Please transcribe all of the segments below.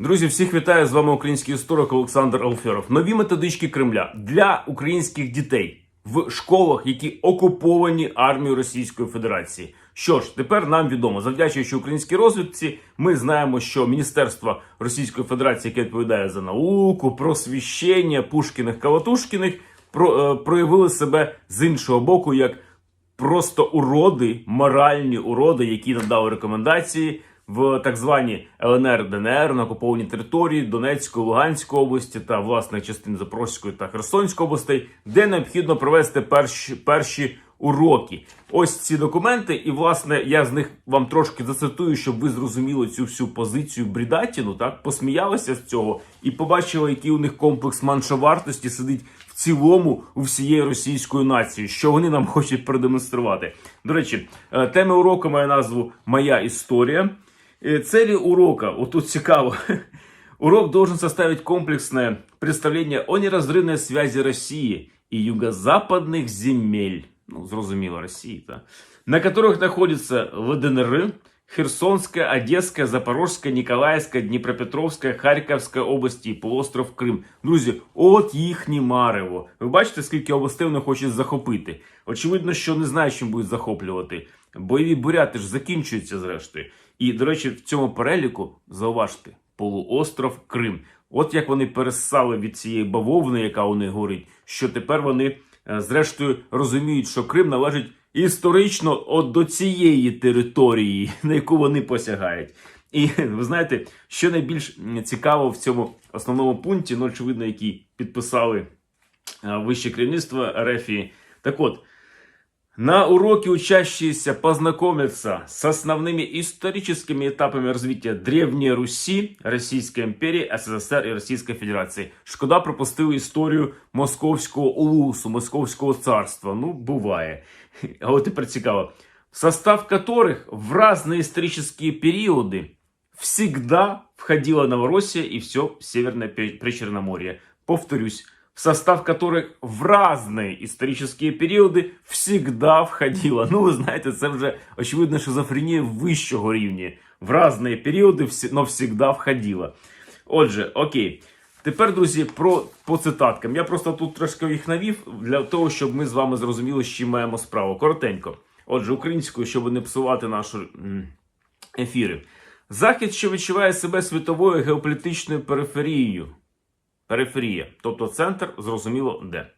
Друзі, всіх вітаю з вами український історик Олександр Алферов. Нові методички Кремля для українських дітей в школах, які окуповані армією Російської Федерації. Що ж, тепер нам відомо, завдячуючи українській розвідці, ми знаємо, що Міністерство Російської Федерації, яке відповідає за науку, просвіщення Пушкіних Калатушкіних, про, е, проявили себе з іншого боку як просто уроди, моральні уроди, які надали рекомендації в так звані ЛНР ДНР на окупованій території Донецької, Луганської області та власних частин Запорізької та Херсонської областей, де необхідно провести перші перші уроки. Ось ці документи, і власне я з них вам трошки зацитую, щоб ви зрозуміли цю всю позицію Брідатіну, так посміялися з цього і побачили, який у них комплекс меншовартості сидить в цілому у всієї російської нації, що вони нам хочуть продемонструвати. До речі, е, тема уроку має назву Моя історія. Е, Цели урока, вот тут цікаво. Урок должен составить комплексное представление о неразрывной связи России и юго-западных земель, ну, зрозуміло, Росії, да, на которых находится ВДНР, Херсонская, Одесская, Запорожская, Николаевская, Дніпропетровська, Харківська області і полуостров Крим. Друзі, от їхні марево. Ви бачите, скільки областей вони хочуть захопити. Очевидно, що не знають, чим будуть захоплювати. Бойові буряти ж закінчуються зрештою. І, до речі, в цьому переліку зауважте полуостров Крим. От як вони пересали від цієї бавовни, яка у них горить, що тепер вони, е, зрештою, розуміють, що Крим належить історично от до цієї території, на яку вони посягають. І ви знаєте, що найбільш цікаво в цьому основному пункті, ну, очевидно, який підписали е, вище керівництво Рефії. Так от, на уроке учащиеся познакомятся с основными историческими этапами развития Древней Руси, Российской империи, СССР и Российской Федерации. Шкода пропустили історію Московського улусу, Московського царства. Ну, буває. А от тепер цікаво. В состав которых в разные исторические периоды всегда входила Новороссия и все Северное Пе- Причерноморье. Повторюсь, в состав которых в разные исторические периоди всегда входила. Ну, ви знаєте, це вже очевидно шизофренія вищого рівня. В разные періоди, всі- но всегда входила. Отже, окей. Тепер, друзі, про по цитаткам. Я просто тут трошки їх навів для того, щоб ми з вами зрозуміли, з чим маємо справу. Коротенько. Отже, українською, щоб не псувати нашу м, ефіри. Захід, що відчуває себе світовою геополітичною периферією. Периферія, тобто центр, зрозуміло де.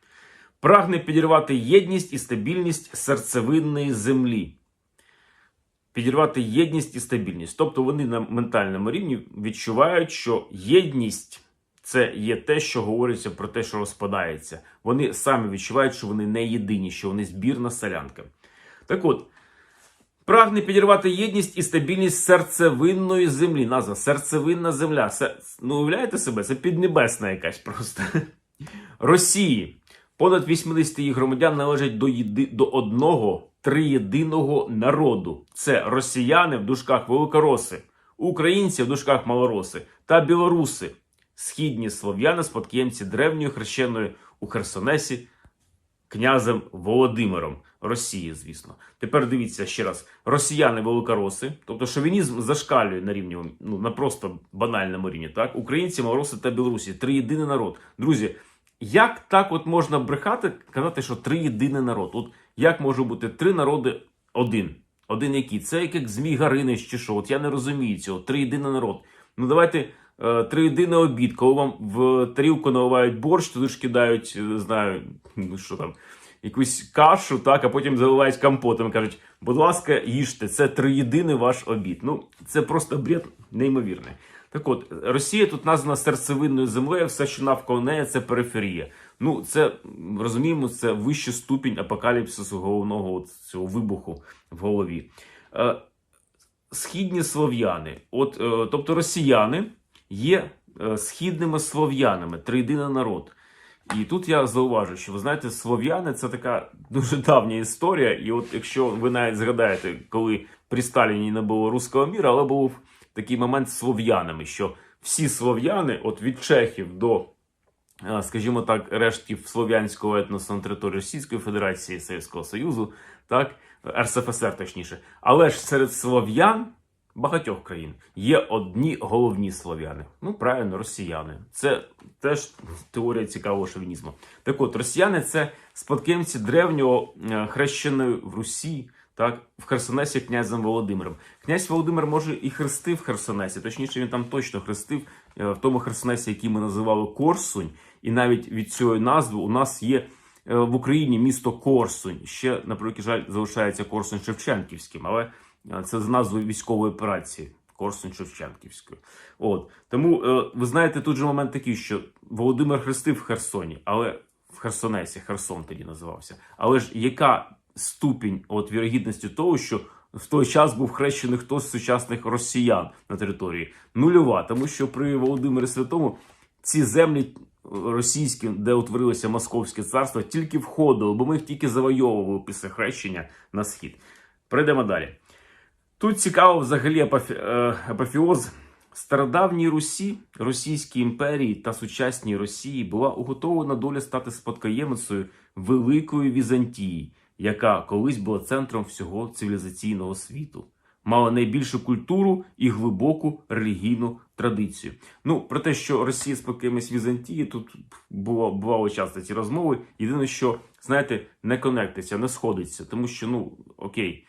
Прагне підірвати єдність і стабільність серцевинної землі. Підірвати єдність і стабільність. Тобто вони на ментальному рівні відчувають, що єдність це є те, що говориться про те, що розпадається. Вони самі відчувають, що вони не єдині, що вони збірна солянка. Так от, Прагне підірвати єдність і стабільність серцевинної землі. Назва серцевинна земля. Се... Ну, уявляєте себе? Це піднебесна якась просто. Росії. Понад 80 її громадян належать до, єди... до одного триєдиного народу. Це росіяни в дужках великороси, українці в дужках малороси та білоруси. Східні слов'яни, спадкоємці древньої хрещеної у Херсонесі князем Володимиром Росії, звісно. Тепер дивіться ще раз: росіяни великороси, тобто шовінізм зашкалює на рівні ну на просто банальному рівні. Так, українці, малороси та білорусі триєдиний народ. Друзі, як так от можна брехати, казати, що триєдиний народ? От як може бути три народи один? Один який? Це як, як Змій Гаринич чи що? От я не розумію цього. Триєдиний народ. Ну давайте е, триєдиний обід, коли вам в тарілку наливають борщ, туди ж кидають, е, не знаю, ну що там, якусь кашу, так, а потім заливають компотом і кажуть, будь ласка, їжте, це триєдиний ваш обід. Ну, це просто бред неймовірний. Так от, Росія тут названа серцевинною землею, все, що навколо неї, це периферія. Ну, це розуміємо, це вищий ступінь апокаліпсису головного от цього вибуху в голові. Е, східні слов'яни, от, е, тобто росіяни є е, східними слов'янами, триєдиний народ. І тут я зауважу, що ви знаєте, слов'яни це така дуже давня історія. І от якщо ви навіть згадаєте, коли при Сталіні не було руського міра, але був такий момент з слов'янами, що всі слов'яни, от від чехів до, е, скажімо так, рештків слов'янського етносу на території Російської Федерації, Совєтського Союзу, так, РСФСР точніше. Але ж серед слов'ян багатьох країн є одні головні слов'яни. Ну, правильно, росіяни. Це теж теорія цікавого шовінізму. Так от, росіяни це спадкоємці древнього е, хрещеної в Русі, так, в Херсонесі князем Володимиром. Князь Володимир може і хрестив Херсонесі, точніше, він там точно хрестив е, в тому Херсонесі, який ми називали Корсунь. І навіть від цієї назви у нас є е, в Україні місто Корсунь. Ще, на превеликий жаль, залишається Корсунь Шевченківським, але це з назвою військової операції. Корсунь Шевченківської. От тому е, ви знаєте, тут же момент такий, що Володимир хрестив в Херсоні, але в Херсонесі, Херсон тоді називався. Але ж яка ступінь от вірогідності того, що в той час був хрещений хтось з сучасних росіян на території? Нульова, тому що при Володимирі Святому ці землі російські, де утворилося Московське царство, тільки входили, бо ми їх тільки завойовували після хрещення на схід. Перейдемо далі. Тут цікаво взагалі е, апофіоз стародавній Русі, Російській імперії та сучасній Росії була уготована доля стати спадкоємицею Великої Візантії, яка колись була центром всього цивілізаційного світу. Мала найбільшу культуру і глибоку релігійну традицію. Ну про те, що Росія спокіймось Візантії, тут було бувало часто ці розмови. Єдине, що знаєте, не конектиться, не сходиться, тому що ну окей.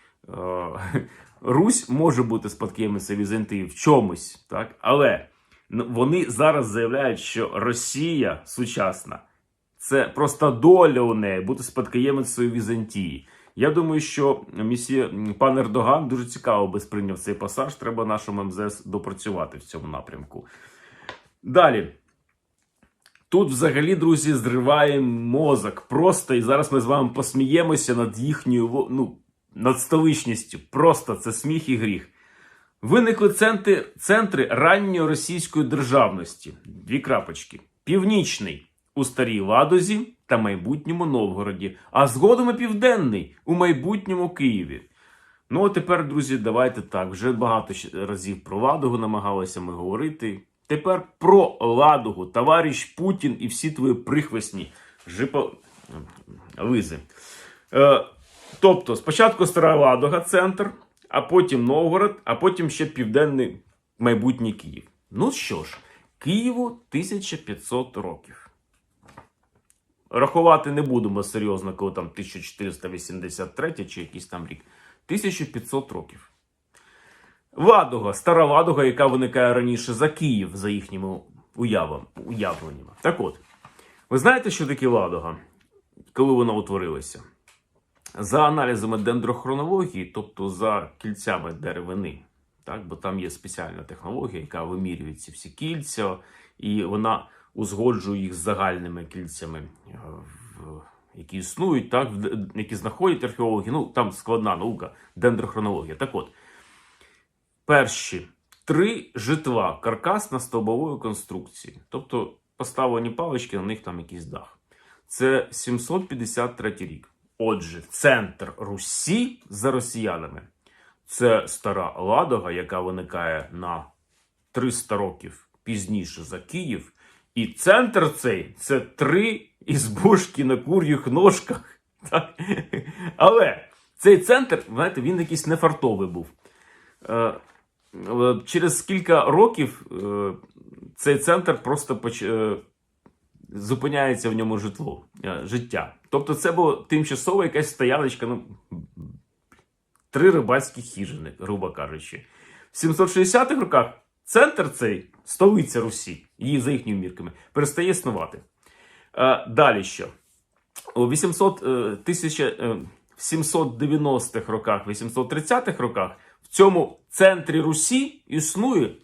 Русь може бути спадкоємицею Візантії в чомусь, так але вони зараз заявляють, що Росія сучасна це просто доля у неї бути спадкоємицею Візантії. Я думаю, що місія пан Ердоган дуже цікаво би сприйняв цей пасаж. Треба нашому МЗС допрацювати в цьому напрямку. Далі. Тут, взагалі, друзі, зриває мозок. Просто і зараз ми з вами посміємося над їхньою ну, над столичністю. Просто це сміх і гріх. Виникли центри, центри ранньої російської державності. Дві крапочки. Північний у Старій Ладозі та майбутньому Новгороді, а згодом і південний у майбутньому Києві. Ну, а тепер, друзі, давайте так. Вже багато разів про Ладогу намагалися ми говорити. Тепер про Ладогу, товариш Путін і всі твої прихвесні жипо... лизи. Е, тобто, спочатку Стара Ладога, центр, а потім Новгород, а потім ще південний майбутній Київ. Ну що ж, Києву 1500 років. Рахувати не будемо серйозно, коли там 1483 чи якийсь там рік. 1500 років. Ладога, стара Ладога, яка виникає раніше за Київ, за їхніми уявами, уявленнями. Так от, ви знаєте, що таке Ладога, коли вона утворилася? За аналізами дендрохронології, тобто за кільцями деревини, так, бо там є спеціальна технологія, яка вимірює ці всі кільця, і вона узгоджує їх з загальними кільцями, е, які існують, так, які знаходять археологи. Ну, там складна наука, дендрохронологія. Так от, перші три житла каркасно-стовбової конструкції, тобто поставлені палички, на них там якийсь дах. Це 753 рік. Отже, центр Русі за росіянами це стара Ладога, яка виникає на 300 років пізніше за Київ. І центр цей це три ізбушки на кур'їх ножках. Так? Але цей центр, знаєте, він якийсь нефартовий був. Е, е, Через кілька років е, цей центр просто поч... зупиняється в ньому житло, е, життя. Тобто це було тимчасова якась стояночка, ну, три рибацькі хижини, грубо кажучи. В 760-х роках центр цей, столиця Русі, її за їхніми мірками, перестає існувати. Е, далі що? У 800, е, 1000, е, в 790-х роках, 830-х роках в цьому центрі Русі існує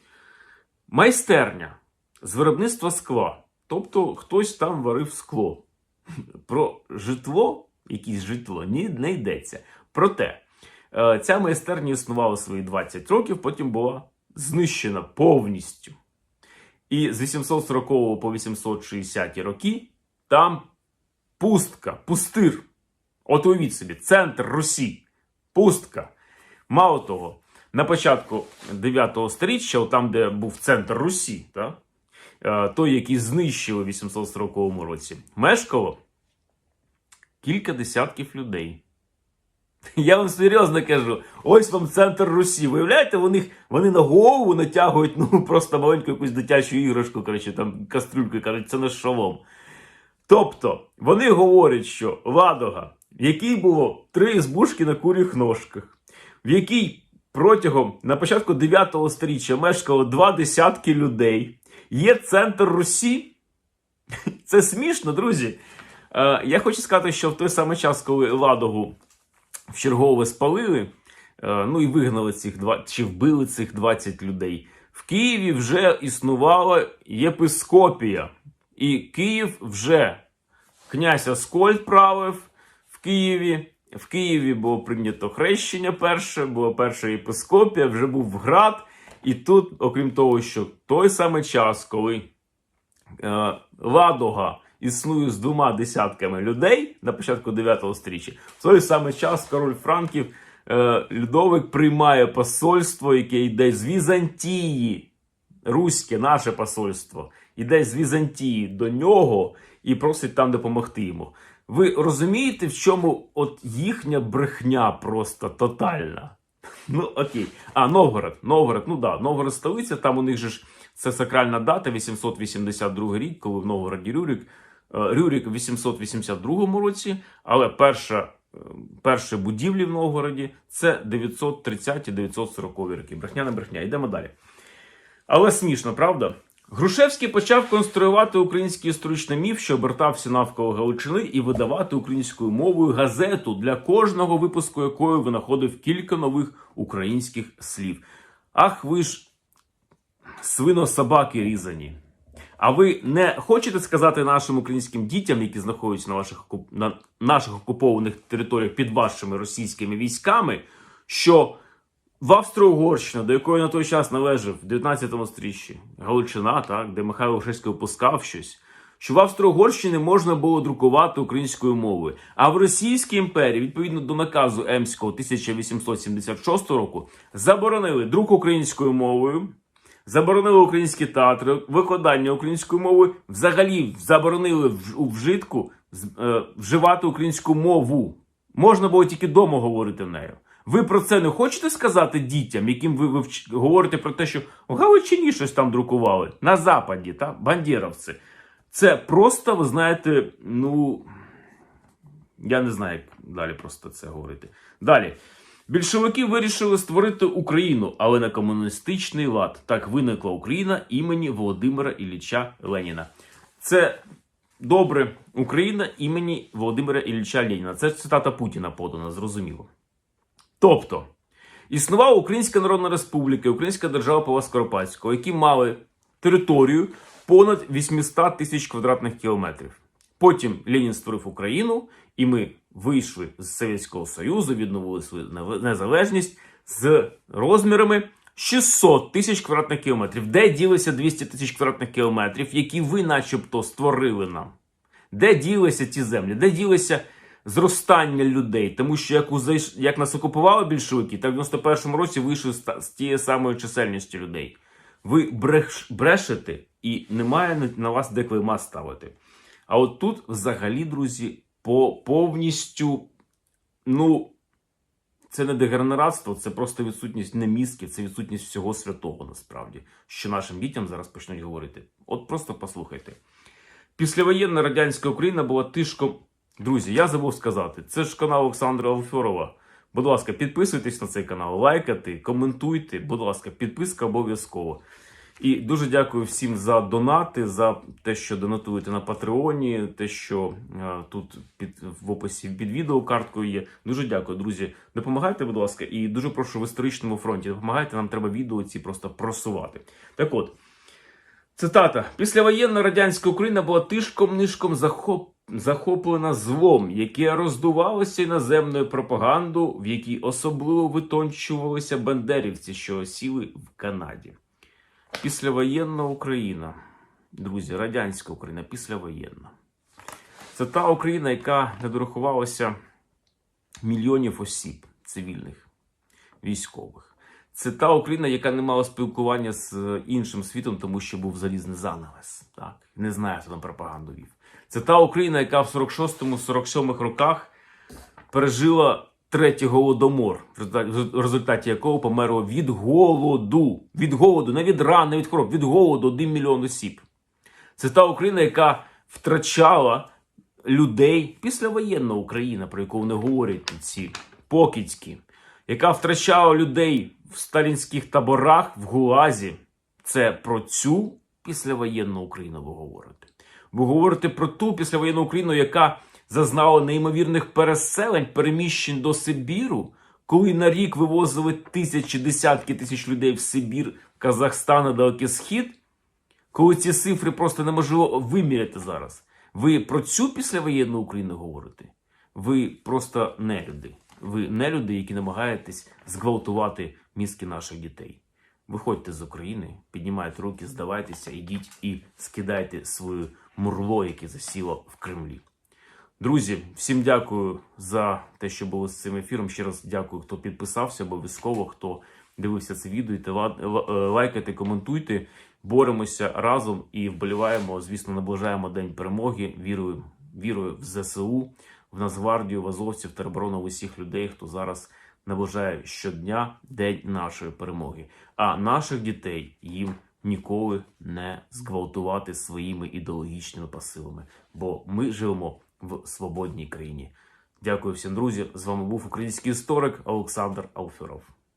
майстерня з виробництва скла. Тобто хтось там варив скло. Про житло, якесь житло, ні, не йдеться. Проте е, ця майстерня існувала свої 20 років, потім була знищена повністю. І з 840 по 860 роки там пустка, пустир. От уявіть собі, центр Русі, пустка. Мало того, на початку 9 сторіччя, там, де був центр Русі, та, е, той, який знищили у 840 році, мешкало кілька десятків людей. Я вам серйозно кажу, ось вам центр Русі. Виявляєте, вони, вони на голову натягують ну, просто маленьку якусь дитячу іграшку, коротше, там кастрюльку, кажуть, це не шолом. Тобто, вони говорять, що Ладога, в якій було три збушки на куріх ножках, в якій протягом на початку 9 сторіччя мешкало два десятки людей, є центр Русі. Це смішно, друзі. Е, я хочу сказати, що в той самий час, коли Ладогу в чергове спалили, е, ну і вигнали цих два, чи вбили цих 20 людей, в Києві вже існувала єпископія. І Київ вже князь Аскольд правив в Києві. В Києві було прийнято хрещення перше, була перша єпископія, вже був град. І тут, окрім того, що той самий час, коли е, Ладога існує з двома десятками людей на початку 9 стріччя, в той самий час король Франків е, Людовик приймає посольство, яке йде з Візантії. Руське, наше посольство, іде з Візантії до нього і просить там допомогти йому. Ви розумієте, в чому от їхня брехня просто тотальна? Ну, окей. А, Новгород. Новгород, ну да, Новгород столиця, там у них же ж це сакральна дата, 882 рік, коли в Новгороді Рюрік. Рюрік в 882 році, але перша, е, перші будівлі в Новгороді це 930-940 роки. Брехня не брехня. Йдемо далі. Але смішно, правда? Грушевський почав конструювати український історичний міф, що обертався навколо Галичини, і видавати українською мовою газету, для кожного випуску якої винаходив кілька нових українських слів. Ах, ви ж свинособаки різані. А ви не хочете сказати нашим українським дітям, які знаходяться на ваших на наших окупованих територіях під вашими російськими військами, що в Австро-Угорщину, до якої на той час належав в 19 стріччі Галичина, так, де Михайло Грушевський опускав щось, що в Австро-Угорщині можна було друкувати українською мовою. А в Російській імперії, відповідно до наказу Емського 1876 року, заборонили друк українською мовою. Заборонили українські театри, викладання українською мовою, взагалі заборонили у вжитку е, вживати українську мову. Можна було тільки вдома говорити нею. Ви про це не хочете сказати дітям, яким ви, вивч- говорите про те, що в Галичині щось там друкували на Западі, та бандєровці. Це просто, ви знаєте, ну я не знаю, як далі просто це говорити. Далі. Більшовики вирішили створити Україну, але на комуністичний лад. Так виникла Україна імені Володимира Ілліча Леніна. Це добре Україна імені Володимира Ілліча Леніна. Це цитата Путіна подана, зрозуміло. Тобто, існувала Українська Народна Республіка, Українська держава Павла Скоропадського, які мали територію понад 800 тисяч квадратних кілометрів. Потім Ленін створив Україну, і ми вийшли з Совєтського Союзу, відновили свою незалежність з розмірами 600 тисяч квадратних кілометрів. Де ділися 200 тисяч квадратних кілометрів, які ви, начебто, створили нам? Де ділися ті землі? Де ділися зростання людей? Тому що як, у як нас окупували більшовики, так в 91-му році вийшли з, тією самою чисельністю людей. Ви бреш, брешете і немає на, вас де клейма ставити. А от тут, взагалі, друзі, по повністю, ну, це не дегенератство, це просто відсутність не мізків, це відсутність всього святого, насправді, що нашим дітям зараз почнуть говорити. От просто послухайте. Післявоєнна радянська Україна була тишком. Друзі, я забув сказати, це ж канал Олександра Алфьорова. Будь ласка, підписуйтесь на цей канал, лайкайте, коментуйте. Будь ласка, підписка обов'язково. І дуже дякую всім за донати, за те, що донатуєте на Патреоні, те, що е, тут під в описі під відео карткою є. Дуже дякую, друзі. Допомагайте, будь ласка, і дуже прошу в історичному фронті. Допомагайте, нам треба відео ці просто просувати. Так от. Цитата: післявоєнна радянська Україна була тишком-нишком захоп... захоплена злом, яке роздувалося іноземною пропагандою, в якій особливо витончувалися бандерівці, що осіли в Канаді. Післявоєнна Україна, друзі, радянська Україна, післявоєнна. Це та Україна, яка не дорахувалася мільйонів осіб цивільних, військових. Це та Україна, яка не мала спілкування з іншим світом, тому що був залізний занавес. Так, не знаю, хто там пропаганду вів. Це та Україна, яка в 46-47 роках пережила третій голодомор, в результаті- якого померло від голоду. Від голоду, не від ран, не від хвороб, від голоду 1 мільйон осіб. Це та Україна, яка втрачала людей післявоєнна Україна, про яку вони говорять ці покидьки, яка втрачала людей в сталінських таборах в ГУАЗі. Це про цю післявоєнну Україну ви говорите. Ви говорите про ту післявоєнну Україну, яка зазнала неймовірних переселень, переміщень до Сибіру, коли на рік вивозили тисячі, десятки тисяч людей в Сибір, Казахстан Далекий Схід, коли ці цифри просто неможливо виміряти зараз. Ви про цю післявоєнну Україну говорите? Ви просто нелюди. Ви нелюди, які намагаєтесь зґвалтувати мізки наших дітей. Виходьте з України, піднімайте руки, здавайтеся, ідіть і скидайте своє мурло, яке засіло в Кремлі. Друзі, всім дякую за те, що були з цим ефіром. Ще раз дякую, хто підписався, обов'язково, хто дивився це відео. Е, лайкайте, коментуйте. Боремося разом і вболіваємо. Звісно, наближаємо день перемоги. Вірую, вірую в ЗСУ, в Нацгвардію, в азовців, тероборону в усіх людей, хто зараз наближає щодня день нашої перемоги. А наших дітей їм ніколи не зґвалтувати своїми ідеологічними посилами, бо ми живемо в свободній країні. Дякую всім, друзі. З вами був український історик Олександр Алферов.